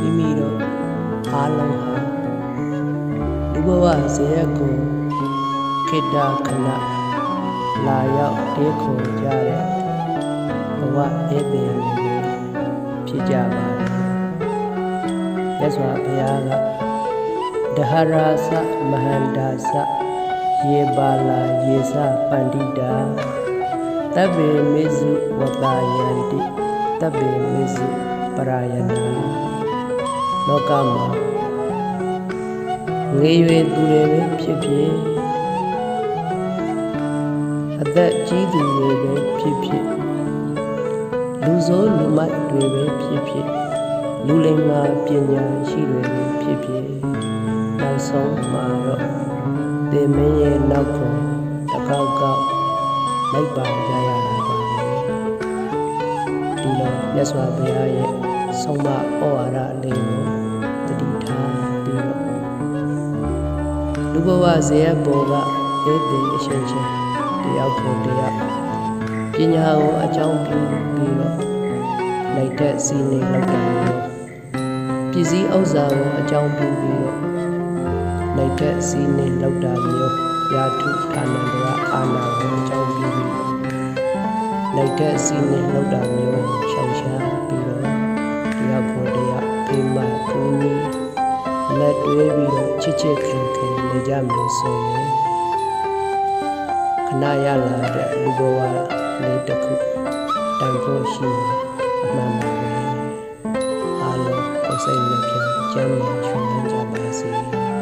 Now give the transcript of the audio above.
မိမိတို့အားလုံးဟာလူဘဝဇေယျကိုခေတ္တခဏလာရောက်တေးခေါ်ကြတဲ့ဘဝဧည့်သည်တွေဖြစ်ကြပါတယ်မြတ်စွာဘုရားကဒဟရာစမဟန္တာစယေပါလာယေစပန္တိတာတဗ္ဗေမေစုဝတ္တယန္တိတဗ္ဗေမေစုပရာယနာ လောကမှာငေရွယ်သူတွေပဲဖြစ်ဖြစ်အသက်ကြီးသူတွေပဲဖြစ်ဖြစ်လူဆိုးလူမိုက်တွေပဲဖြစ်ဖြစ်လူလိမ္မာပညာရှိတွေပဲဖြစ်ဖြစ်နောက်ဆုံးမှာတော့တင်မင်းရဲ့နောက်ကိုတစ်ကောက်ကောက်လိုက်ပါကြရတာပါပဲဒီလိုမြတ်စွာဘုရားရဲ့ဆုံးမဩဝါဒလေးကို လူဘဝဇေယျဘောကဧတိအရှင်ရှင်တယောက်ကိုတယောက်ပညာကိုအကြောင်းပြုပြီးတော့လိုက်တဲ့စီနေလောက်တာမျိုးပစ္စည်းဥစ္စာကိုအကြောင်းပြုပြီးတော့လိုက်တဲ့စီနေလောက်တာမျိုးယာထုအာနန္ဒရာအာနာကိုအကြောင်းပြုပြီးတော့လိုက်တဲ့စီနေလောက်တာမျိုးရှောင်ရှားပြီးတော့တယောက်ကိုတယောက်ဖိမကူညီလက်တွဲပြီးတော့ချစ်ချစ်ခင်ခင် နေကြမယ်ဆိုရင်ခဏရလာတဲ့လူဘဝလေးတစ်ခုတန်ဖို့ရှိမှာအမှန်ပါပဲအားလုံးကိုယ်စိတ်နှပြကျမ်းမာချွန်ကြပါစေ